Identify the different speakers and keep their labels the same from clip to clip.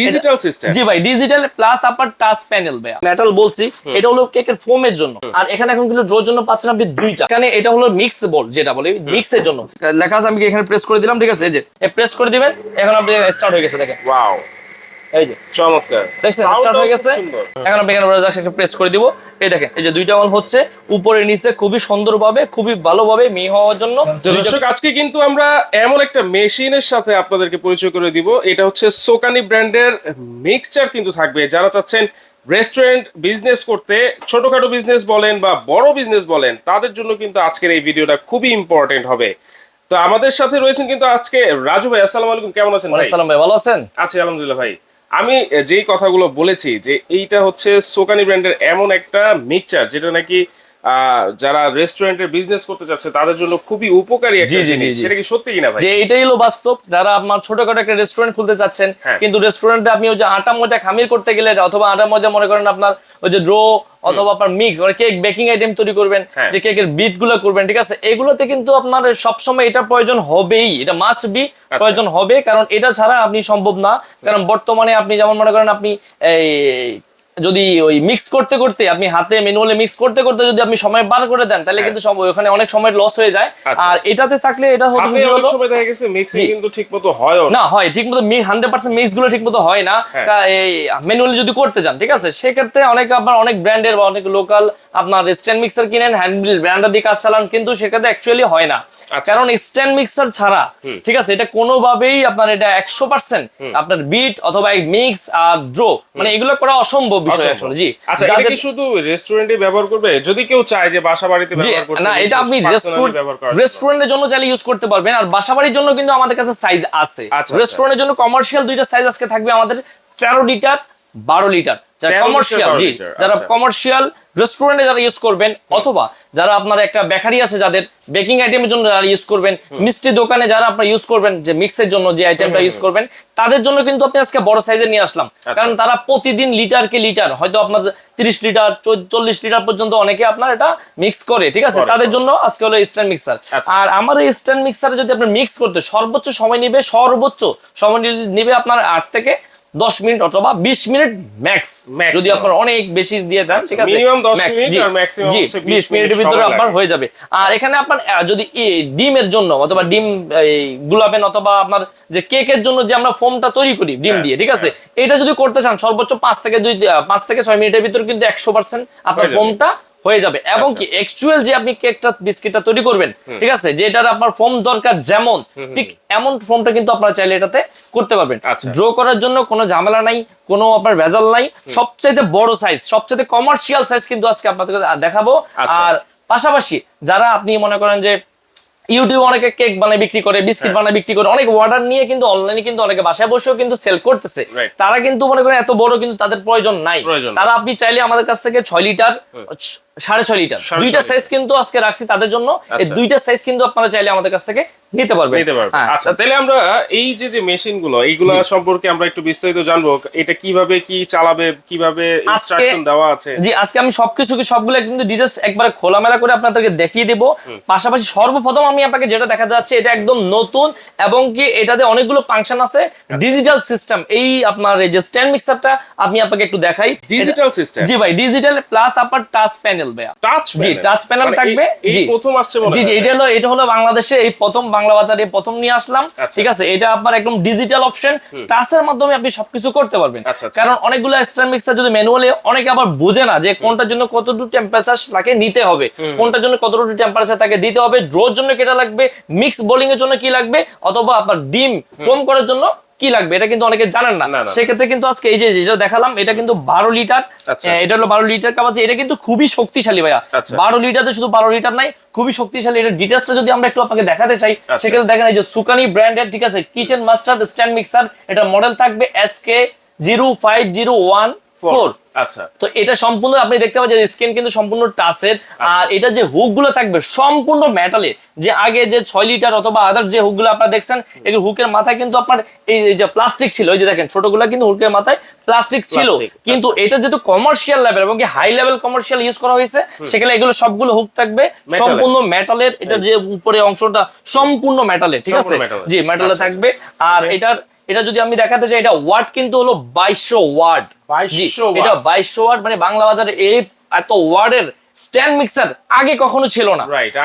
Speaker 1: Digital system
Speaker 2: জি ভাই digital plus upper touch panel ভাই মেটাল বলছি এটা হলো কেকের ফোমের জন্য। আর এখানে এখন কিন্তু ড্রোর জন্য পাচ্ছেন আপনি দুইটা। এখানে এটা হলো মিক্স বল যেটা বলে মিক্সের জন্য। লেখা আছে আমি এখানে প্রেস করে দিলাম ঠিক আছে? এই যে প্রেস করে দিবেন এখন আপনি স্টার্ট হয়ে গেছে দেখেন।
Speaker 1: ওয়াও
Speaker 2: এই যে
Speaker 1: চমৎকার।
Speaker 2: দেখছেন
Speaker 1: Sound
Speaker 2: স্টার্ট হয়ে
Speaker 1: টাও
Speaker 2: গেছে।
Speaker 1: খুব সুন্দর।
Speaker 2: এখন আপনি এখানে একটা প্রেস করে দিব। এই দেখেন এই যে দুইটা হচ্ছে উপরে নিচে খুবই সুন্দরভাবে খুবই ভালোভাবে মি হওয়ার জন্য
Speaker 1: দর্শক আজকে কিন্তু আমরা এমন একটা মেশিনের সাথে আপনাদেরকে পরিচয় করে দিব। এটা হচ্ছে সোকানি ব্র্যান্ডের মিক্সচার কিন্তু থাকবে। যারা চাচ্ছেন রেস্টুরেন্ট বিজনেস করতে ছোটখাটো বিজনেস বলেন বা বড় বিজনেস বলেন তাদের জন্য কিন্তু আজকের এই ভিডিওটা খুবই ইম্পর্টেন্ট হবে। তো আমাদের সাথে রয়েছেন কিন্তু আজকে রাজু ভাই। আসসালামু আলাইকুম কেমন আছেন ভাই
Speaker 2: ভালো আছেন?
Speaker 1: আছি আলহামদুলিল্লাহ ভাই। আমি যেই কথাগুলো বলেছি যে এইটা হচ্ছে সোকানি ব্র্যান্ডের এমন একটা মিক্সচার যেটা নাকি যারা রেস্টুরেন্টের বিজনেস করতে চাচ্ছে তাদের জন্য খুবই উপকারী একটা জিনিস। সেটা কি সত্যি কিনা ভাই
Speaker 2: যে এটাই হলো বাস্তব যারা আপনার ছোটখাটো একটা রেস্টুরেন্ট খুলতে চাচ্ছেন
Speaker 1: হ্যাঁ।
Speaker 2: কিন্তু রেস্টুরেন্টে আপনি ওই যে আটা ময়দা খামির করতে গেলে অথবা আটা ময়দা মনে করেন আপনার ওই যে ড্রো অথবা আপনার মিক্স মানে কেক বেকিং আইটেম তৈরি করবেন
Speaker 1: হ্যাঁ।
Speaker 2: যে কেকের বিটগুলো করবেন ঠিক আছে এগুলোতে কিন্তু আপনার সবসময় এটা প্রয়োজন হবেই এটা মাস্ট বি
Speaker 1: আচ্ছা।
Speaker 2: প্রয়োজন হবে কারণ এটা ছাড়া আপনি সম্ভব না কারণ বর্তমানে আপনি যেমন মনে করেন আপনি এই যদি ওই মিক্স করতে করতে আপনি হাতে ম্যানুয়ালি মিক্স করতে করতে যদি আপনি সময় বার করে দেন তাহলে কিন্তু সব ওখানে অনেক সময় লস হয়ে যায়
Speaker 1: হ্যাঁ। আচ্ছা।
Speaker 2: আর এটাতে থাকলে এটা হচ্ছে
Speaker 1: হাতে অনেক সময় দেখা গেছে মিক্সিং কিন্তু ঠিক মতো হয়ও না
Speaker 2: হয় ঠিক মতো হান্ড্রেড পার্সেন্ট মিক্সগুলো ঠিক মতো হয় না
Speaker 1: হ্যাঁ।
Speaker 2: এই ম্যানুয়ালি যদি করতে যান ঠিক আছে সেক্ষেত্রে অনেক আপনার অনেক ব্র্যান্ডের বা অনেক লোকাল আপনার স্ট্যান্ড মিক্সার কিনেন হ্যান্ড ব্র্যান্ডার দিয়ে কাজ চালান কিন্তু সেক্ষেত্রে অ্যাকচুয়ালি হয় না। কারণ স্ট্যান্ড মিক্সার ছাড়া ঠিক আছে এটা কোনোভাবেই আপনার এটা একশো পার্সেন্ট আপনার বিট অথবা মিক্স আর ড্রো মানে এগুলো করা অসম্ভব বিষয় আসলে জি।
Speaker 1: আচ্ছা এটা
Speaker 2: যাদের-
Speaker 1: কি শুধু রেস্টুরেন্টে ব্যবহার করবে? যদি কেউ চায় যে বাসা বাড়িতে ব্যবহার করতে
Speaker 2: না এটা আপনি। রেস্টুরেন্টের জন্য। চাইলে ইউজ করতে পারবেন আর বাসাবাড়ির জন্য কিন্তু আমাদের কাছে সাইজ আছে।
Speaker 1: আচ্ছা,
Speaker 2: রেস্টুরেন্টের জন্য কমার্শিয়াল দুইটা সাইজ আজকে থাকবে আমাদের তেরো লিটার বারো লিটার যারা কমার্শিয়াল জি যারা
Speaker 1: আচ্ছা।
Speaker 2: কমার্শিয়াল রেস্টুরেন্টে যারা ইউজ করবেন অথবা যারা আপনার একটা বেকারি আছে যাদের বেকিং আইটেমের জন্য যারা ইউজ করবেন মিষ্টি দোকানে যারা আপনার ইউজ করবেন যে মিক্সের জন্য যে আইটেমটা ইউজ করবেন তাদের জন্য কিন্তু আপনি আজকে বড় সাইজের নিয়ে আসলাম।
Speaker 1: আচ্ছা।
Speaker 2: কারণ তারা প্রতিদিন লিটার কে লিটার হয়তো আপনার তিরিশ লিটার চল্লিশ লিটার পর্যন্ত অনেকে আপনার এটা মিক্স করে ঠিক আছে? তাদের জন্য আজকে হলো স্ট্যান্ড মিক্সার
Speaker 1: আচ্ছা।
Speaker 2: আর আমার এই স্ট্যান্ড মিক্সারে যদি আপনি মিক্স করতে সর্বোচ্চ সময় নেবে সর্বোচ্চ সময় নেবে আপনার আট থেকে দশ মিনিট অথবা বিশ মিনিট ম্যাক্স যদি আপনার অনেক বেশি দিয়ে দেন ঠিক আছে?
Speaker 1: Minimum 10
Speaker 2: Max,
Speaker 1: মিনিট
Speaker 2: জি,
Speaker 1: আর maximum
Speaker 2: জি
Speaker 1: হচ্ছে 20
Speaker 2: বিশ মিনিটের ভিতরে আপনার হয়ে যাবে। আর এখানে আপনার যদি ডিমের জন্য অথবা ডিম এই, গুলাবেন অথবা আপনার যে কেকের জন্য যে আমরা ফোমটা তৈরি করি ডিম
Speaker 1: হ্যাঁ,
Speaker 2: দিয়ে ঠিক আছে? এটা যদি করতে চান সর্বোচ্চ পাঁচ থেকে দুই পাঁচ থেকে ছয় মিনিটের ভিতরে কিন্তু একশো পার্সেন্ট আপনার ফোমটা হয়ে যাবে। এবং
Speaker 1: আচ্ছা।
Speaker 2: কি অ্যাকচুয়াল যে আপনি কেকটা বিস্কিটটা তৈরি করবেন ঠিক আছে? যেটার আপনার ফর্ম দরকার যেমন ঠিক এমন ফর্মটা কিন্তু আপনারা চাইলে এটাতে করতে পারবেন।
Speaker 1: আচ্ছা।
Speaker 2: ড্র করার জন্য কোনো ঝামেলা নাই কোনো আপনার ভেজাল নাই। সবচাইতে বড় সাইজ সবচাইতে কমার্শিয়াল সাইজ কিন্তু আজকে আপনাদেরকে দেখাবো।
Speaker 1: আচ্ছা।
Speaker 2: আর পাশাপাশি যারা আপনি মনে করেন যে ইউটিউব অনেকে কেক বানায় বিক্রি করে বিস্কিট
Speaker 1: হ্যাঁ।
Speaker 2: বানায় বিক্রি করে অনেক অর্ডার নিয়ে কিন্তু অনলাইনে কিন্তু অনেকে বাসায় বসেও কিন্তু সেল করতেছে। তারা কিন্তু মনে করেন এত বড় কিন্তু তাদের প্রয়োজন নাই। তারা আপনি চাইলে আমাদের কাছ থেকে ছয় লিটার সাড়ে ছয় লিটার। দুইটা সাইজ কিন্তু আজকে রাখছি তাদের জন্য। এই
Speaker 1: আচ্ছা।
Speaker 2: দুইটা সাইজ কিন্তু আপনারা চাইলে আমাদের কাছ থেকে নিতে পারবেন।
Speaker 1: নিতে পারবে
Speaker 2: হ্যাঁ,
Speaker 1: আচ্ছা তাহলে আমরা এই যে যে মেশিনগুলো এইগুলো সম্পর্কে আমরা একটু বিস্তারিত জানব। এটা কীভাবে কি চালাবে কীভাবে ইনস্ট্রাকশন দেওয়া আছে?
Speaker 2: জি আজকে আমি সবকিছু কি সবগুলো কিন্তু ডিটেলস একবারে খোলামেলা করে আপনাদেরকে দেখিয়ে দেব। পাশাপাশি সর্বপ্রথম আমি আপনাকে যেটা দেখা যাচ্ছে এটা একদম নতুন এবং কি এটাতে অনেকগুলো ফাংশন আছে। ডিজিটাল সিস্টেম এই আপনার এই যে স্ট্যান্ড মিক্সারটা আমি আপনাকে একটু দেখাই।
Speaker 1: ডিজিটাল সিস্টেম
Speaker 2: জি ভাই ডিজিটাল প্লাস আপনার টাচ প্যানেল ভাইয়া
Speaker 1: টাচ
Speaker 2: জি টাচ প্যানেল থাকবে? জি।
Speaker 1: প্রথম আসছে
Speaker 2: জি জি এটা হলো এটা হলো বাংলাদেশে এই প্রথম বাংলা বাজারে প্রথম নিয়ে আসলাম।
Speaker 1: আচ্ছা।
Speaker 2: ঠিক আছে? এটা আপনার একদম ডিজিটাল অপশন টাচের মাধ্যমে আপনি সবকিছু করতে পারবেন।
Speaker 1: আচ্ছা, আচ্ছা।
Speaker 2: কারণ অনেকগুলো স্ট্যান্ড মিক্সার যদি ম্যানুয়ালি অনেকে আবার বোঝে না যে কোনটার জন্য কতটুকু টেম্পারেচার তাকে নিতে হবে। কোনটার জন্য কতটুকু টেম্পারেচার তাকে দিতে হবে। ড্রোর জন্য কেটা লাগবে? মিক্স বোলিং এর জন্য কি লাগবে? অথবা আপনার ডিম কম করার জন্য কি লাগবে এটা কিন্তু অনেকে জানেন না। সেক্ষেত্রে কিন্তু আজকে এই যে যেটা দেখালাম এটা কিন্তু বারো লিটার
Speaker 1: আচ্ছা।
Speaker 2: এটা হলো বারো লিটার কাপাসিটি এটা কিন্তু খুবই শক্তিশালী ভাইয়া
Speaker 1: আচ্ছা।
Speaker 2: বারো লিটারে শুধু বারো লিটার নাই খুবই শক্তিশালী এটা ডিটেলসটা যদি আমরা একটু আপনাকে দেখাতে চাই
Speaker 1: আচ্ছা।
Speaker 2: সেক্ষেত্রে দেখেন এই যে সুকানি ব্র্যান্ডের ঠিক আছে কিচেন মাস্টার স্ট্যান্ড মিক্সার এটা মডেল থাকবে S K zero five zero one four
Speaker 1: আচ্ছা।
Speaker 2: তো এটা সম্পূর্ণ আপনি দেখতে পাচ্ছেন স্ক্রিন কিন্তু সম্পূর্ণ টাচের
Speaker 1: আচ্ছা।
Speaker 2: আর এটা যে হুকগুলো থাকবে সম্পূর্ণ মেটালের যে আগে যে ছয় লিটার অথবা আদার যে হুকগুলো আপনারা দেখছেন এগুলো হুকের মাথায় কিন্তু আপনার এই যে প্লাস্টিক ছিল এই যে দেখেন ছোটগুলো কিন্তু হুকের মাথায় প্লাস্টিক ছিল।
Speaker 1: আচ্ছা।
Speaker 2: কিন্তু এটা যেহেতু কমার্শিয়াল লেভেল এবং হাই লেভেল কমার্শিয়াল ইউজ করা হয়েছে সেখানে এগুলো সবগুলো হুক থাকবে। সম্পূর্ণ মেটালের এটা যে উপরে অংশটা সম্পূর্ণ মেটালের ঠিক আছে। জি মেটালে
Speaker 1: আচ্ছা,
Speaker 2: থাকবে। আর এটার এটা যদি আমি দেখাতে চাই এটা ওয়াট কিন্তু হলো বাইশশো ওয়াট।
Speaker 1: 2200
Speaker 2: এটা বাইশশো ওয়াট মানে বাংলা বাজারে এই এত ওয়ার্ডের স্ট্যান্ড মিক্সার আগে কখনো ছিল না।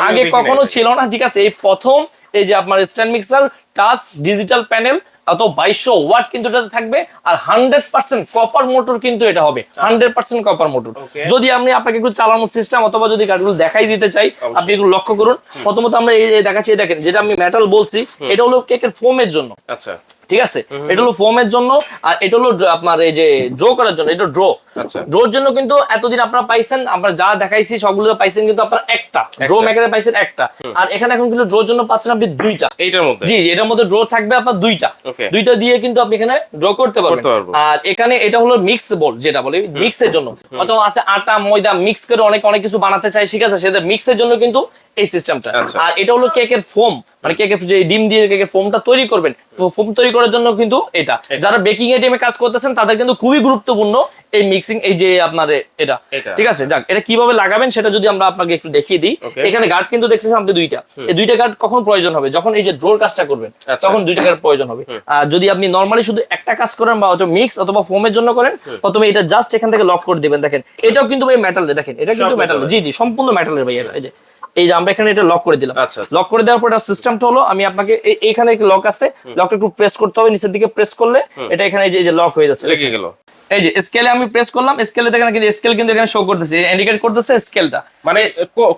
Speaker 2: আগে কখনো ছিল না ঠিক আছে? এই প্রথম এই যে আপনার stand mixer touch digital panel অত বাইশশো ওয়াট কিন্তু এটাতে থাকবে আর হান্ড্রেড পার্সেন্ট কপার মোটর কিন্তু এটা হবে। Hundred percent copper motor. যদি আমি আপনাকে একটু চালানোর সিস্টেম অথবা যদি গাড়িগুলো দেখাই দিতে চাই আপনি একটু লক্ষ্য করুন। প্রথমত আমরা এই দেখাচ্ছি দেখেন যেটা আমি মেটাল বলছি এটা হলো কেকের ফোমের জন্য।
Speaker 1: আচ্ছা।
Speaker 2: ঠিক আছে? এটা হলো ফোমের জন্য আর এটা হলো আপনার এই যে ড্র করার জন্য এটা ড্র
Speaker 1: আচ্ছা।
Speaker 2: ড্রোর জন্য কিন্তু এতদিন আপনারা পাইছেন আমরা যা দেখাইছি সবগুলো পাইছেন কিন্তু আপনার একটা। ড্র মেকারে পাইছেন একটা। আর এখানে এখন কিন্তু ড্রোর জন্য পাচ্ছেন আপনি দুইটা।
Speaker 1: এইটার মধ্যে?
Speaker 2: জি জি, এটার মধ্যে ড্র থাকবে আপনার দুইটা। দুইটা দিয়ে কিন্তু আপনি এখানে ড্র করতে পারবেন। আর এখানে এটা হলো মিক্স বল যেটা বলে মিক্সের জন্য। অথবা আছে আটা ময়দা মিক্স করে অনেক অনেক কিছু বানাতে চাই ঠিক আছে? সেটা মিক্সের জন্য কিন্তু এই সিস্টেমটা
Speaker 1: আচ্ছা।
Speaker 2: আর এটা হলো কেকের ফোম মানে কেকের যে ডিম দিয়ে কেকের ফোমটা তৈরি করবেন ফোম তৈরি করার জন্য কিন্তু এটা। যারা বেকিং আইটেমে কাজ করতেছেন তাদের কিন্তু খুবই গুরুত্বপূর্ণ এই মিক্সিং এই যে আপনার এটা। ঠিক আছে? যাক এটা কীভাবে লাগাবেন সেটা যদি আমরা আপনাকে একটু দেখিয়ে দিই। এখানে গার্ড কিন্তু দেখতেছেন আপনি দুইটা। এই দুইটা গার্ড কখন প্রয়োজন হবে? যখন এই যে ড্রোর কাজটা করবেন
Speaker 1: আচ্ছা।
Speaker 2: তখন দুইটা গার্ড প্রয়োজন হবে। আর যদি আপনি নর্মালি শুধু একটা কাজ করেন বা অথবা মিক্স অথবা ফোমের জন্য করেন প্রথমে এটা জাস্ট এখান থেকে লক করে দিবেন। দেখেন এটাও কিন্তু ভাই মেটালের দেখেন এটা কিন্তু মেটাল জি জি সম্পূর্ণ মেটালের ভাই এটা। এই যে এই যে আমরা এখানে এটা লক করে দিলাম।
Speaker 1: আচ্ছা, আচ্ছা।
Speaker 2: লক করে দেওয়ার পর এটা সিস্টেমটা হলো আমি আপনাকে এইখানে একটা লক আছে। লকটা একটু প্রেস করতে হবে নিচের দিকে প্রেস করলে এটা এখানে এই যে- লক হয়ে যাচ্ছে
Speaker 1: লেগে গেল।
Speaker 2: এই যে স্কেলে আমি প্রেস করলাম স্কেলে দেখেন কিন্তু স্কেল কিন্তু এখানে শো করতেছে ইন্ডিকেট করতেছে স্কেলটা
Speaker 1: মানে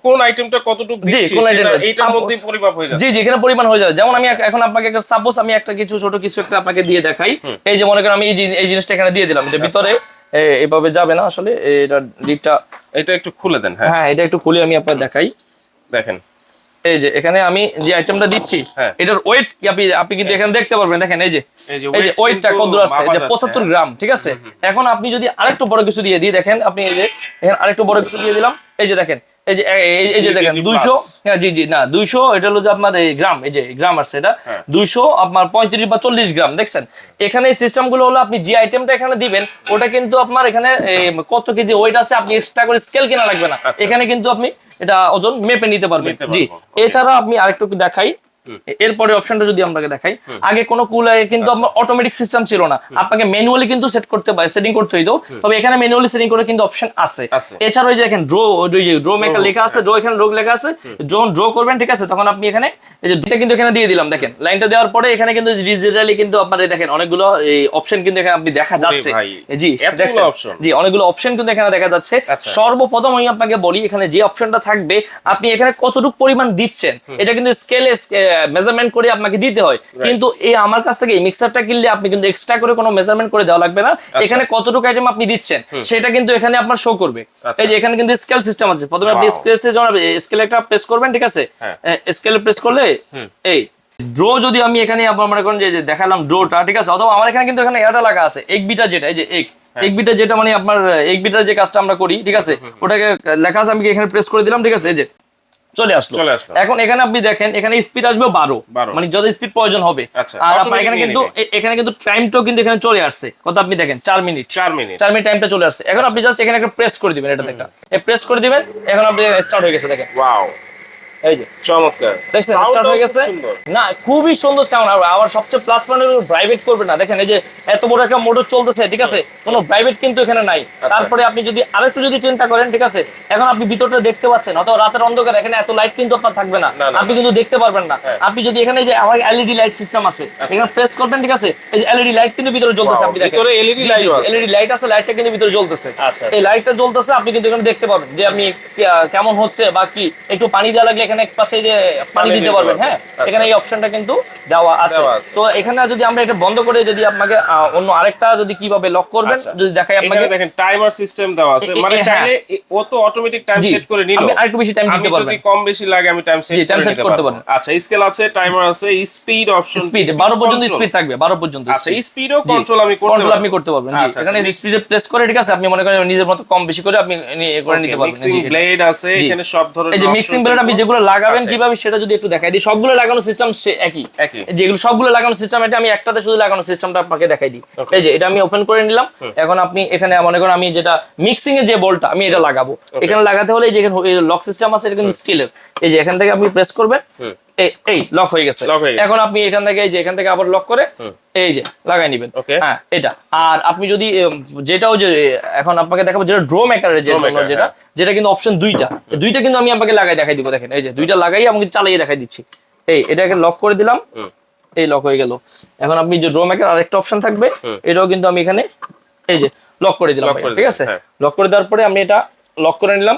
Speaker 1: কোন আইটেমটা কতটুকু
Speaker 2: জি, কোন টা?
Speaker 1: এইটার মধ্যেই পরিমাপ হয়ে যাচ্ছে।
Speaker 2: জি জি এখানে পরিমাণ হয়ে যাবে যেমন আমি এখন আপনাকে একটা সাপোজ আমি একটা কিছু ছোট কিছু একটা আপনাকে দিয়ে দেখাই। এই যে মনে করেন আমি এই এই জিনিসটা এখানে দিয়ে দিলাম।
Speaker 1: আচ্ছা।
Speaker 2: যে ভিতরে এ, এভাবে যাবে না আসলে এটা দিকটা
Speaker 1: এটা একটু খুলে দেন হ্যাঁ।
Speaker 2: হ্যাঁ এটা একটু খুলে আমি আপনাকে দেখাই।
Speaker 1: দেখেন
Speaker 2: এই যে এখানে আমি যে আইটেমটা দিচ্ছি
Speaker 1: হ্যাঁ।
Speaker 2: এটার ওয়েট আপনি আপনি কিন্তু এখানে দেখতে পারবেন দেখেন এই যে
Speaker 1: এই যে
Speaker 2: ওয়েটটা কত
Speaker 1: মাপা
Speaker 2: যে
Speaker 1: যাচ্ছে,
Speaker 2: পঁচাত্তর
Speaker 1: হ্যাঁ।
Speaker 2: গ্রাম ঠিক আছে এখন আপনি যদি আরেকটু বড় কিছু দিয়ে দিই দেখেন আপনি এই যে এখানে আরেকটু বড় কিছু দিয়ে দিলাম এই যে দেখেন এই যে এই- যে দেখেন
Speaker 1: কেজি
Speaker 2: দুইশো
Speaker 1: plus।
Speaker 2: হ্যাঁ জি জি না দুইশো এটা হলো যে আপনার এই গ্রাম এই যে গ্রাম আসছে এটা
Speaker 1: হ্যাঁ।
Speaker 2: দুইশো আপনার পঁয়ত্রিশ বা চল্লিশ গ্রাম দেখছেন এখানে এই সিস্টেমগুলো হলো আপনি যে আইটেমটা এখানে দিবেন ওটা কিন্তু আপনার এখানে কত কেজি ওয়েট আছে আপনি এক্সট্রা করে স্কেল কেনা লাগবে না
Speaker 1: আচ্ছা।
Speaker 2: এখানে কিন্তু আপনি এটা ওজন মেপে নিতে
Speaker 1: পারবে। জি।
Speaker 2: এছাড়া আপনি আরেকটু দেখাই। এরপরে অপশনটা যদি আপনাকে দেখাই। আগে কোনো কুলারে কিন্তু
Speaker 1: আচ্ছা।
Speaker 2: আপনার অটোমেটিক সিস্টেম ছিল না। আপনাকে ম্যানুয়ালি কিন্তু সেট করতে পারে সেটিং করতে হইতো। তবে এখানে ম্যানুয়ালি সেটিং করে কিন্তু অপশন আছে।
Speaker 1: এছাড়াও
Speaker 2: এছাড়া ওই যে দেখেন ড্র ওই যে ড্র মেকার লেখা আছে ড্র এখানে রোগ লেখা আছে। যখন ড্র করবেন ঠিক আছে তখন আপনি এখানে এই যে কিন্তু এখানে দিয়ে দিলাম দেখেন। লাইনটা দেওয়ার পরে এখানে কিন্তু ডিজিটালি কিন্তু আপনার দেখেন অনেকগুলো এই অপশন কিন্তু এখানে আপনি দেখা যাচ্ছে। জি
Speaker 1: option?
Speaker 2: জি অনেকগুলো অপশন কিন্তু এখানে দেখা যাচ্ছে।
Speaker 1: আচ্ছা।
Speaker 2: সর্বপ্রথম আমি আপনাকে বলি এখানে যে অপশনটা থাকবে আপনি এখানে কতটুকু পরিমাণ দিচ্ছেন এটা কিন্তু স্কেলে মেজারমেন্ট করে আপনাকে দিতে হয়। কিন্তু এই আমার কাছ থেকে এই মিক্সারটা কিনলে আপনি কিন্তু এক্সট্রা করে কোনো মেজারমেন্ট করে দেওয়া লাগবে না। এখানে কতটুকু আইটেম আপনি দিচ্ছেন সেটা কিন্তু এখানে আপনার শো করবে।
Speaker 1: আচ্ছা।
Speaker 2: এই যে এখানে কিন্তু স্কেল সিস্টেম আছে। প্রথমে আপনি. স্কেলে স্কেল একটা প্রেস করবেন ঠিক আছে?
Speaker 1: হ্যাঁ।
Speaker 2: স্কেলে প্রেস করলে এই ড্র যদি আমি এখানে আপনার মনে করেন যে দেখালাম ড্রোটা ঠিক আছে? অথবা আমার এখানে কিন্তু এখানে এটা লাগা আছে এক বিটা যেটা এই যে এক
Speaker 1: হ্যাঁ।
Speaker 2: এক বিটা যেটা মানে আপনার এক বিটার যে কাজটা আমরা করি ঠিক আছে? ওটাকে লেখা আছে আমি এখানে প্রেস করে দিলাম ঠিক আছে? এই যে চলে আসলো। এখন এখানে আপনি দেখেন এখানে স্পিড আসবে বারো। মানে যত স্পিড প্রয়োজন হবে।
Speaker 1: আচ্ছা,
Speaker 2: আর আপনার এখানে কিন্তু এখানে কিন্তু টাইমটাও কিন্তু এখানে চলে আসছে। কত আপনি দেখেন চার মিনিট
Speaker 1: চার মিনিট
Speaker 2: চার মিনিট টাইমটা চলে আসছে। এখন আপনি জাস্ট এখানে একটা প্রেস করে দিবেন এটা একটা। প্রেস করে দিবেন এখন আপনি স্টার্ট হয়ে গেছে দেখেন।
Speaker 1: ওয়াও
Speaker 2: এই যে
Speaker 1: চমৎকার।
Speaker 2: দেখছেন স্টার্ট হয়ে গেছে? না খুবই সুন্দর সাউন্ড সবচেয়ে প্লাস পয়েন্ট হলো প্রাইভেট করবে না। দেখেন এই যে এত বড় একটা মোটর চলতেছে ঠিক আছে? কোনো প্রাইভেট কিন্তু এখানে নাই।
Speaker 1: আচ্ছা।
Speaker 2: তারপরে আপনি যদি আরেকটু যদি চিন্তা করেন ঠিক আছে? এখন আপনি ভিতরটা দেখতে পাচ্ছেন অথবা রাতের অন্ধকার এখানে এত লাইট কিন্তু আপনার থাকবে
Speaker 1: না।
Speaker 2: আপনি কিন্তু দেখতে পারবেন না। আপনি যদি এখানে যে আমার এলইডি লাইট সিস্টেম আছে এখানে প্রেস করবেন ঠিক আছে? এই যে এলইডি লাইট কিন্তু ভিতরে জ্বলতেছে আপনি দেখেন।
Speaker 1: ভিতরে light ও আছে।
Speaker 2: এলইডি লাইট আছে লাইটটা কিন্তু ভিতরে জ্বলতেছে
Speaker 1: আচ্ছা,
Speaker 2: এই লাইটটা জ্বলতেছে আপনি কিন্তু এখানে দেখতে পাবেন যে আমি আহ, কেমন হচ্ছে বা কি একটু পানি দেওয়া লাগলে এখানে এক পাশে যে পানি দিতে পারবেন হ্যাঁ?
Speaker 1: আচ্ছা।
Speaker 2: এখানে এই অপশনটা কিন্তু দেওয়া আছে। তো এখানে যদি আমরা এটা বন্ধ করে যদি আপনাকে অন্য আরেকটা যদি কীভাবে লক করবেন
Speaker 1: আচ্ছা।
Speaker 2: যদি দেখাই আপনাকে।
Speaker 1: দেখেন টাইমার সিস্টেম দেওয়া আছে। মানে
Speaker 2: হ্যাঁ।
Speaker 1: চাইলে ও তো অটোমেটিক টাইম সেট করে নিল।
Speaker 2: আপনি আরেকটু বেশি টাইম দিতে পারবেন।
Speaker 1: যদি কম বেশি লাগে আমি টাইম সেট
Speaker 2: set
Speaker 1: নিতে
Speaker 2: করতে
Speaker 1: পারব।
Speaker 2: পারেন।
Speaker 1: আচ্ছা স্কেল আছে টাইমার আছে স্পিড অপশন
Speaker 2: স্পিড বারো পর্যন্ত স্পিড থাকবে বারো পর্যন্ত
Speaker 1: আচ্ছা স্পিডও কন্ট্রোল আমি করতে
Speaker 2: control
Speaker 1: পারব।
Speaker 2: আপনি করতে পারবেন। জি
Speaker 1: আচ্ছা,
Speaker 2: এখানে
Speaker 1: আচ্ছা,
Speaker 2: স্পিডে প্রেস করে ঠিক আছে? আপনি মনে করেন নিজের মতো কম বেশি করে আপনি করে নিতে পারবেন। জি,
Speaker 1: ব্লেড আছে এখানে সব ধরনের
Speaker 2: এই যে মিক্সিং ব্লেড আপনি যেগুলো লাগাবেন কীভাবে সেটা যদি একটু দেখাই দিই। সবগুলো লাগানো সিস্টেম একই।
Speaker 1: একই।
Speaker 2: যেগুলো সবগুলো লাগানো সিস্টেম এটা আমি একটাতে শুধু লাগানো সিস্টেমটা আপনাকে দেখাই দিই। এই যে এটা আমি ওপেন করে নিলাম। এখন আপনি এখানে মনে করেন আমি যেটা মিক্সিং এর যে বলটা আমি এটা লাগাবো। এখানে লাগাতে হলে এই যে লক সিস্টেম আছে এটা কিন্তু স্টিলের এই যে এখান থেকে আপনি প্রেস করবেন। এই লক হয়ে গেছে।
Speaker 1: হয়ে।
Speaker 2: এখন আপনি এখান থেকে এই যে এখান থেকে আবার লক করে এই যে লাগাই নিবেন। হ্যাঁ এটা। আর আপনি যদি যেটাও যে এখন আপনাকে দেখাবো যেটা ড্রো মেকারের যেটা
Speaker 1: হ্যাঁ।
Speaker 2: যেটা কিন্তু অপশন দুইটা। দুইটা কিন্তু আমি আপনাকে লাগাই দেখাই দিব দেখেন। এই যে দুইটা লাগাই আমাকে চালিয়ে দেখাই দিচ্ছি। এই এটাকে লক করে দিলাম। এই লক হয়ে গেল। এখন আপনি যে ড্রো মেকার আরেকটা অপশন থাকবে। এটাও কিন্তু আমি এখানে এই যে লক করে দিলাম ঠিক আছে?
Speaker 1: হ্যাঁ।
Speaker 2: লক করে দেওয়ার পরে আমি এটা লক করে নিলাম।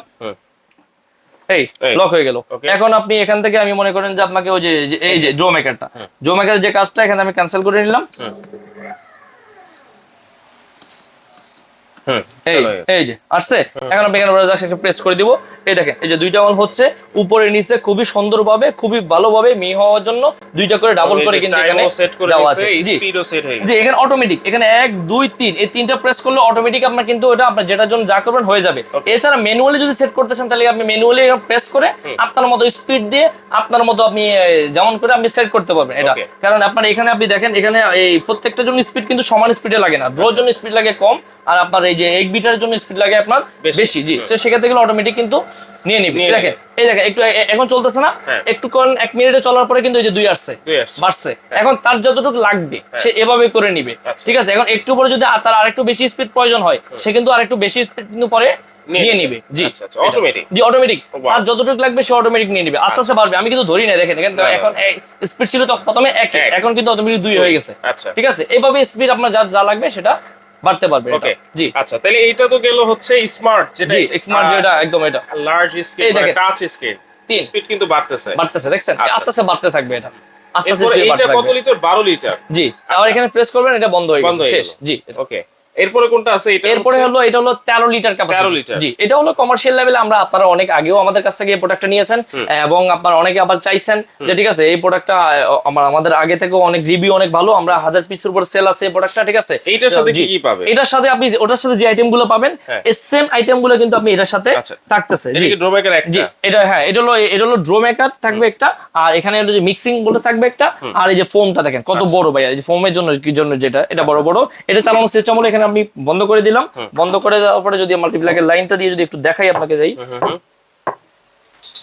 Speaker 2: এই। লক হয়ে গেল। এখন আপনি এখান থেকে আমি মনে করেন যে আপনাকে ওই যে যে- এই যে ড্রো মেকারটা ড্রো মেকারের যে কাজটা এখানে আমি ক্যান্সেল করে নিলাম। এই এই যে আসছে? এখন আপনি এখানে একটা প্রেস করে দিব। এই দেখেন এই যে দুইটা অন হচ্ছে উপরে নিচে খুবই সুন্দরভাবে খুবই ভালোভাবে মি হওয়ার জন্য দুইটা করে ডাবল করে কিন্তু এখানে দেওয়া আছে। জি।
Speaker 1: speed ও set হয়ে গেছে।
Speaker 2: এখানে অটোমেটিক এখানে এক দুই তিন এই তিনটা প্রেস করলে অটোমেটিক আপনার কিন্তু ওটা আপনার যেটার জন্য যা করবেন হয়ে যাবে। এছাড়া ম্যানুয়ালি যদি সেট করতে চান তাহলে আপনি ম্যানুয়ালি প্রেস করে আপনার মতো স্পিড দিয়ে আপনার মতো আপনি যেমন করে আপনি সেট করতে পারবেন এটা। কারণ আপনার এখানে আপনি দেখেন এখানে এই প্রত্যেকটা জন্য স্পিড কিন্তু সমান স্পিডে লাগে না। ড্রোর জন্য স্পিড লাগে কম আর আপনার এই যে এক বিটারের জন্য স্পিড লাগে আপনার
Speaker 1: বেশি।
Speaker 2: জি। সেক্ষেত্রে গেলে অটোমেটিক কিন্তু নিয়ে নিবে। দেখেন এই দেখেন একটু এখন চলতেছে না
Speaker 1: হ্যাঁ।
Speaker 2: একটু কোন এক মিনিটে চলার পরে কিন্তু এই যে দুই আসছে বাড়ছে। এখন তার যতটুকু লাগবে সে এভাবে করে নিবে।
Speaker 1: আচ্ছা।
Speaker 2: ঠিক আছে এখন একটু পরে যদি তার আরেকটু বেশি স্পিড প্রয়োজন হয় সে কিন্তু আরেকটু বেশি স্পিড কিন্তু পরে
Speaker 1: নিয়ে নিবে।
Speaker 2: জি।
Speaker 1: আচ্ছা, আচ্ছা,
Speaker 2: জি অটোমেটিক আর যতটুকু লাগবে সে অটোমেটিক নিয়ে নিবে। আস্তে আস্তে বাড়বে। আমি কিন্তু ধরি না দেখেন এখানে তো
Speaker 1: না, না।
Speaker 2: এখন স্পিড ছিল তো প্রথমে এক। এখন কিন্তু অটোমেটিক দুই হয়ে গেছে। ঠিক আছে এইভাবে স্পিড আপনার যা যা লাগবে সেটা বাড়তে পারবে
Speaker 1: ওকে
Speaker 2: জি।
Speaker 1: আচ্ছা তাহলে এইটা তো গেল হচ্ছে স্মার্ট যেটা
Speaker 2: স্মার্ট যেটা একদম এটা।
Speaker 1: লার্জ স্ক্রিন টাচ স্ক্রিন
Speaker 2: তিন।
Speaker 1: স্পিড কিন্তু বাড়তেছে।
Speaker 2: বাড়তেছে দেখছেন?
Speaker 1: আচ্ছা।
Speaker 2: আস্তে আস্তে বাড়তে থাকবে এটা। আস্তে আস্তে
Speaker 1: এইটা কত লিটার? 12 লিটার।
Speaker 2: জি আবার এখানে প্রেস করবেন এটা বন্ধ হয়ে গেছে শেষ। জি।
Speaker 1: ওকে এরপরে কোনটা আছে? এটা
Speaker 2: এরপরে হলো এটা হলো তেরো লিটার ক্যাপাসিটি
Speaker 1: লিটার।
Speaker 2: জি এটা হলো কমার্শিয়াল লেভেলে আমরা আপনারা অনেক আগেও আমাদের কাছ থেকে এই প্রোডাক্টটা নিয়েছেন এবং আপনারা অনেকে আবার চাইছেন যে ঠিক আছে এই প্রোডাক্টটা আমাদের আগে থেকেও অনেক রিভিউ অনেক ভালো আমরা হাজার পিসের উপর সেল আছে এই প্রোডাক্টটা ঠিক আছে?
Speaker 1: এইটার সাথে কি কি পাবে?
Speaker 2: এটার সাথে আপনি ওটার সাথে যে আইটেমগুলো পাবেন
Speaker 1: হ্যাঁ।
Speaker 2: এই সেম আইটেমগুলো কিন্তু আপনি এটার সাথে
Speaker 1: আচ্ছা।
Speaker 2: থাকতেছে জি।
Speaker 1: ড্রোমেকার একটা?
Speaker 2: এটা হ্যাঁ এটা হলো এটা হলো ড্রো মেকার থাকবে একটা আর এখানে হলো যে মিক্সিং বলে থাকবে একটা আর এই যে ফোমটা দেখেন কত
Speaker 1: আচ্ছা।
Speaker 2: বড় ভাই এই যে ফোমের জন্য কি জন্য যেটা এটা বড় বড়। এটা চালানো সিস্টেম হলো এখানে আমি বন্ধ করে দিলাম। বন্ধ করে দেওয়ার পরে যদি মাল্টিপ্লাকের লাইনটা দিয়ে যদি একটু দেখাই আপনাকে
Speaker 1: হুম।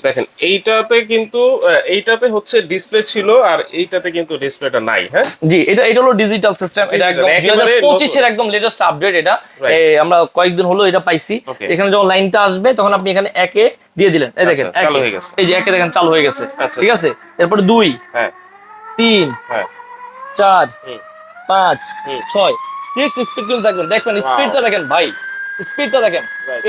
Speaker 1: দেখেন এইটাতে কিন্তু এইটাতে হচ্ছে ডিসপ্লে ছিল আর এইটাতে কিন্তু ডিসপ্লেটা নাই হ্যাঁ?
Speaker 2: জি এটা এটা হলো ডিজিটাল সিস্টেম এটা একদম দুই
Speaker 1: একেবারে
Speaker 2: হাজার পঁচিশের একদম লেটেস্ট আপডেট এটা। আমরা কয়েকদিন হলো এটা পাইছি। এখানে যখন লাইনটা আসবে তখন আপনি এখানে একে দিয়ে দিলেন। এই দেখেন
Speaker 1: আচ্ছা, চালু হয়ে গেছে।
Speaker 2: এই যে একে দেখেন চালু হয়ে গেছে।
Speaker 1: আচ্ছা,
Speaker 2: ঠিক আছে? এরপর দুই
Speaker 1: হ্যাঁ।
Speaker 2: তিন
Speaker 1: হ্যাঁ।
Speaker 2: চার। পাঁচ ছয় সিক্স স্পিড কিন্তু থাকবেন দেখবেন স্পিডটা দেখেন ভাই স্পিডটা দেখেন.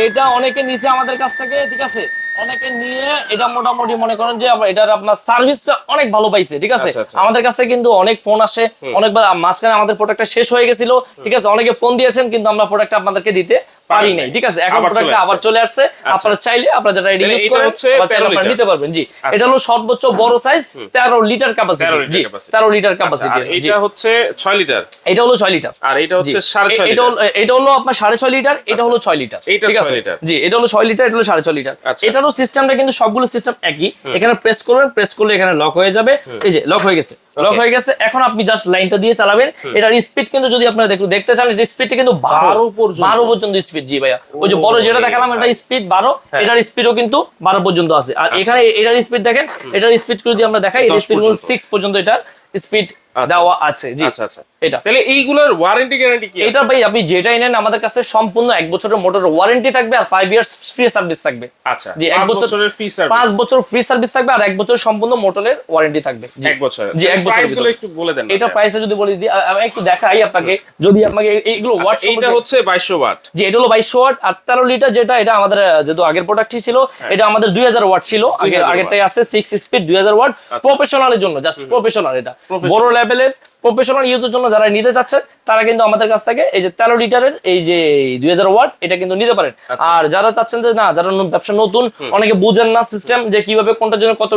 Speaker 2: এটা অনেকে নিচে আমাদের কাছ থেকে ঠিক আছে? অনেকে নিয়ে এটা মোটামুটি মনে করেন যে এটার আপনার সার্ভিসটা অনেক ভালো পাইছে ঠিক আছে?
Speaker 1: আচ্ছা, আচ্ছা।
Speaker 2: আমাদের কাছ কিন্তু অনেক ফোন আসে। অনেকবার মাঝখানে আমাদের প্রোডাক্টটা শেষ হয়ে গেছিল ঠিক আছে? অনেকে ফোন দিয়েছেন কিন্তু আমরা প্রোডাক্টটা আপনাদেরকে দিতে পারি নাই। ঠিক আছে? এখন প্রোডাক্টটা আবার চলে আসছে। আপনারা চাইলে আপনারা যেটা এটা ইউজ করেন
Speaker 1: 13
Speaker 2: আপনারা নিতে পারবেন। জি। এটা হলো সর্বোচ্চ বড় সাইজ তেরো লিটার ক্যাপাসিটি জি
Speaker 1: capacity।
Speaker 2: তেরো লিটার
Speaker 1: আচ্ছা,
Speaker 2: ক্যাপাসিটি
Speaker 1: এইটা হচ্ছে 6 লিটার
Speaker 2: এটা হলো ছয় লিটার
Speaker 1: আর এটা হচ্ছে 6.5
Speaker 2: এ- এটা
Speaker 1: লিটার
Speaker 2: হলো এটা হলো আপনার সাড়ে ছয় লিটার এটা হলো ছয় লিটার ঠিক আছে? জি এটা হলো ছয় লিটার এটা হলো সাড়ে ছয় লিটার
Speaker 1: আচ্ছা।
Speaker 2: এটারও সিস্টেমটা কিন্তু সবগুলো সিস্টেম একই। এখানে প্রেস করবেন প্রেস করলে এখানে লক হয়ে যাবে। এই যে লক হয়ে গেছে। লক হয়ে গেছে। এখন আপনি জাস্ট লাইনটা দিয়ে চালাবেন। এটার স্পিড কিন্তু যদি আপনারা দেখুন দেখতে চান এটা স্পিডটা কিন্তু বারো
Speaker 1: 12 পর্যন্ত।
Speaker 2: বারো পর্যন্ত স্পিড জি ভাইয়া। ওই যে বড় যেটা দেখালাম এটা স্পিড বারো
Speaker 1: হ্যাঁ।
Speaker 2: এটার স্পিডও কিন্তু বারো পর্যন্ত আছে। আর এখানে এটার স্পিড দেখেন এটার স্পিড যদি আমরা দেখাই এটার স্পিড। সিক্স পর্যন্ত এটার স্পিড
Speaker 1: আচ্ছা।
Speaker 2: দেওয়া আছে জি।
Speaker 1: আচ্ছা আচ্ছা।
Speaker 2: এটা।
Speaker 1: তাহলে এইগুলোর ওয়ারেন্টি গ্যারান্টি কি
Speaker 2: এটা ভাই আপনি যেটাই নেন আমাদের কাছে সম্পূর্ণ এক বছরের মোটর ওয়ারেন্টি থাকবে আর ফাইভ ইয়ার্স ফ্রি সার্ভিস থাকবে।
Speaker 1: আচ্ছা
Speaker 2: জি, এক
Speaker 1: বছরের ফি সার্ভিস
Speaker 2: পাঁচ বছর ফ্রি সার্ভিস থাকবে আর এক বছর সম্পূর্ণ মোটরের ওয়ারেন্টি থাকবে। জি।
Speaker 1: এক বছর
Speaker 2: জি এক
Speaker 1: বছরগুলো একটু বলে দেন
Speaker 2: এটা প্রাইসটা যদি বলে দিই আমি একটু দেখাই আপনাকে। যদি আপনাকে এইগুলো ওয়াট
Speaker 1: আচ্ছা, এইটা হচ্ছে 2200 ওয়াট
Speaker 2: যে এটা হলো বাইশশো ওয়াট আর তেরো লিটার যেটা এটা আমাদের যেহেতু আগের প্রোডাক্টই ছিল এটা আমাদের দুই হাজার ওয়াট ছিল। আগে আগেরটাই আছে সিক্স স্পিড দুই হাজার ওয়াট প্রফেশনালের জন্য জাস্ট প্রফেশনাল এটা। বড় লেভেলের প্রফেশনাল ইউজের জন্য যারা নিতে চাচ্ছে তারা কিন্তু আমাদের কাছ থেকে এই যে তেরো লিটারের এই যে দুই হাজার ওয়াট এটা কিন্তু নিতে পারেন। আর যারা চাচ্ছেন যে না যারা ব্যবসা নতুন অনেকে বুঝেন না সিস্টেম যে কীভাবে কোনটার জন্য কত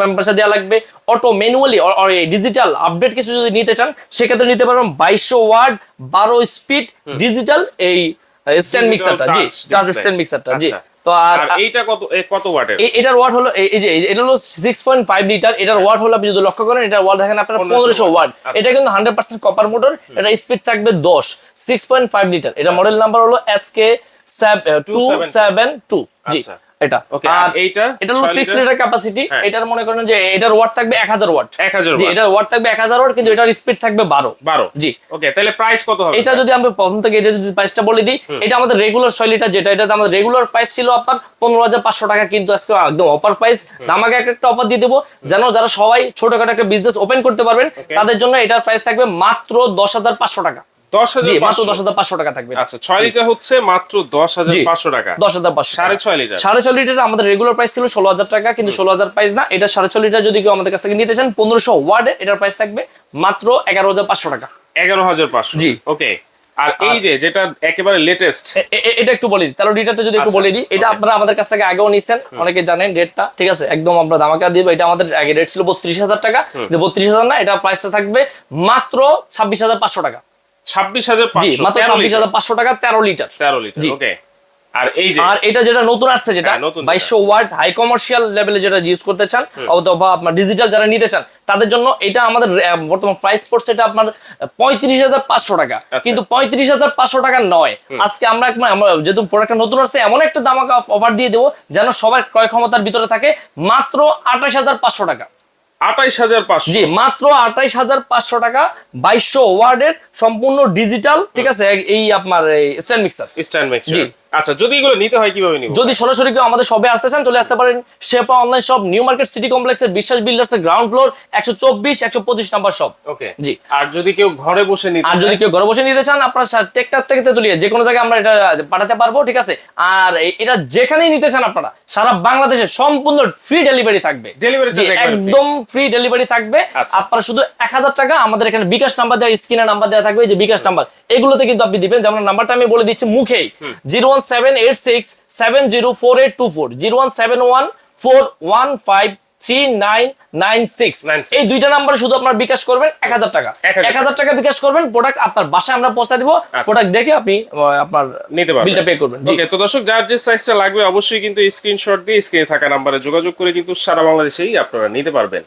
Speaker 2: টেম্পারেচার দেওয়া লাগবে। অটো ম্যানুয়ালি ডিজিটাল আপডেট কিছু যদি নিতে চান সেক্ষেত্রে নিতে পারবেন বাইশশো ওয়াট বারো স্পিড ডিজিটাল এই স্ট্যান্ড মিক্সারটা জি টাচ। স্ট্যান্ড মিক্সারটা জি।
Speaker 1: আচ্ছা।
Speaker 2: তো আর
Speaker 1: এইটা কত কত ওয়াটের?
Speaker 2: এটার ওয়াট হলো এই যে এটা হলো সিক্স পয়েন্ট ফাইভ লিটার এটার ওয়াট হলো আপনি যদি লক্ষ্য করেন এটার ওয়াট দেখেন আপনার
Speaker 1: 1500
Speaker 2: পনেরোশো ওয়াট।
Speaker 1: আচ্ছা।
Speaker 2: এটা কিন্তু হান্ড্রেড পার্সেন্ট কপার মোটর এটা স্পিড থাকবে দশ সিক্স পয়েন্ট ফাইভ লিটার এটা মডেল নাম্বার হলো S K two seven two জি।
Speaker 1: আচ্ছা।
Speaker 2: এটা
Speaker 1: ওকে আর
Speaker 2: আর
Speaker 1: এইটা
Speaker 2: এটা হলো সিক্স লিটার ক্যাপাসিটি
Speaker 1: হ্যাঁ।
Speaker 2: এটার মনে করেন যে এটার ওয়াট থাকবে এক হাজার ওয়াট
Speaker 1: এক হাজার
Speaker 2: জি এটার ওয়াট থাকবে এক হাজার ওয়াট কিন্তু এটার স্পিড থাকবে বারো।
Speaker 1: বারো।
Speaker 2: জি।
Speaker 1: ওকে তাহলে প্রাইস কত হবে?
Speaker 2: এটা যদি আমরা প্রথম থেকে এটা যদি প্রাইসটা বলে দিই এটা আমাদের রেগুলার লিটার যেটা এটা আমাদের রেগুলার প্রাইস ছিল আপনার পনেরো হাজার পাঁচশো টাকা কিন্তু আজকে একদম অফার প্রাইস একটা অফার দিয়ে দেবো। যেন যারা সবাই ছোটখাটো একটা বিজনেস ওপেন করতে পারবেন তাদের জন্য এটার প্রাইস থাকবে মাত্র দশ হাজার পাঁচশো টাকা।
Speaker 1: দশ হাজার
Speaker 2: মাত্র দশ হাজার পাঁচশো টাকা থাকবে।
Speaker 1: আচ্ছা ছয় লিটার হচ্ছে মাত্র দশ হাজার পাঁচশো টাকা।
Speaker 2: দশ হাজার পাঁচশো
Speaker 1: সাড়ে ছয় লিটার।
Speaker 2: সাড়ে ছয় লিটার আমাদের রেগুলার প্রাইস ছিল ষোলো হাজার টাকা কিন্তু ষোলো হাজার প্রাইস না এটা সাড়ে ছয় লিটার যদি কেউ আমাদের কাছ থেকে নিতে চান পনেরোশো ওয়ার্ডে এটার প্রাইস থাকবে মাত্র এগারো হাজার পাঁচশো টাকা।
Speaker 1: এগারো হাজার পাঁচশো।
Speaker 2: জি।
Speaker 1: ওকে আর এই যে যেটা একেবারে লেটেস্ট
Speaker 2: এটা একটু বলে তাহলে যদি একটু
Speaker 1: আচ্ছা,
Speaker 2: বলে দিই এটা আপনারা আমাদের কাছ থেকে আগেও নিছেন অনেকে জানেন রেটটা ঠিক আছে? একদম আমরা দিব এটা আমাদের আগে রেট ছিল বত্রিশ হাজার টাকা বত্রিশ হাজার না এটা প্রাইসটা থাকবে মাত্র ছাব্বিশ হাজার পাঁচশো টাকা।
Speaker 1: ছাব্বিশ হাজার
Speaker 2: মাত্র ছাব্বিশ হাজার পাঁচশো টাকা তেরো লিটার।
Speaker 1: তেরো লিটার ওকে আর এই যে
Speaker 2: আর এটা যেটা নতুন আসছে যেটা
Speaker 1: হ্যাঁ, নতুন
Speaker 2: বাইশশো ওয়ার্ড হাই কমার্শিয়াল লেভেলে যেটা ইউজ করতে চান অথবা আপনার ডিজিটাল যারা নিতে চান তাদের জন্য এটা আমাদের বর্তমান প্রাইস পড়ছে এটা আপনার পঁয়ত্রিশ হাজার পাঁচশো টাকা।
Speaker 1: আচ্ছা।
Speaker 2: কিন্তু পঁয়ত্রিশ হাজার পাঁচশো টাকা নয়। আজকে আমরা আমরা যেহেতু প্রোডাক্টটা নতুন আসছে এমন একটা দাম অফার দিয়ে দেবো যেন সবার ক্রয় ক্ষমতার ভিতরে থাকে মাত্র আঠাশ হাজার পাঁচশো টাকা।
Speaker 1: হাজার পাঁচশো।
Speaker 2: জি মাত্র হাজার পাঁচশো টাকা বাইশশো ওয়ার্ডের সম্পূর্ণ ডিজিটাল ঠিক আছে? এই আপনার স্ট্যান্ড মিক্সার
Speaker 1: স্ট্যান্ড মিক্সার
Speaker 2: জি।
Speaker 1: আচ্ছা যদি এগুলো নিতে হয় কীভাবে নিব?
Speaker 2: যদি সরাসরি কেউ আমাদের শপে আসতে চান চলে আসতে পারেন শেপা online shop new market city কমপ্লেক্সের বিশ্বাস বিল্ডার্স এর গ্রাউন্ড ফ্লোর একশো চব্বিশ একশো পঁচিশ নাম্বার শপ
Speaker 1: ওকে
Speaker 2: জি।
Speaker 1: আর যদি কেউ ঘরে বসে নিতে
Speaker 2: আর যদি কেউ ঘরে বসে নিতে চান আপনার টেকটার থেকে তেতুলিয়া যে কোনো জায়গায় আমরা এটা পাঠাতে পারব ঠিক আছে? আর এটা যেখানেই নিতে চান আপনারা সারা বাংলাদেশে সম্পূর্ণ ফ্রি ডেলিভারি থাকবে।
Speaker 1: ডেলিভারি।
Speaker 2: একদম ফ্রি ডেলিভারি থাকবে।
Speaker 1: আচ্ছা।
Speaker 2: আপনারা শুধু এক হাজার টাকা আমাদের এখানে বিকাশ নাম্বার দেওয়া স্ক্রিনে নাম্বার দেওয়া থাকবে এই যে বিকাশ নাম্বার এগুলোতে কিন্তু আপনি দিবেন যেমন নাম্বারটা আমি বলে দিচ্ছি মুখেই। Zero one seven eight six seven zero four eight two four zero one seven one four one five three nine nine six এই দুইটা নাম্বারে শুধু আপনার বিকাশ করবেন এক হাজার টাকা। এক হাজার টাকা। বিকাশ করবেন প্রোডাক্ট আপনার বাসায় আমরা পৌঁছে দিব প্রোডাক্ট দেখে আপনি আপনার
Speaker 1: নিতে পারবেন।
Speaker 2: বিলটা পে করবেন।
Speaker 1: ওকে তো দর্শক যার যে সাইজটা লাগবে অবশ্যই কিন্তু স্ক্রিনশট দিয়ে স্ক্রিনে থাকা নাম্বারে যোগাযোগ করে কিন্তু সারা বাংলাদেশেই আপনারা নিতে পারবেন।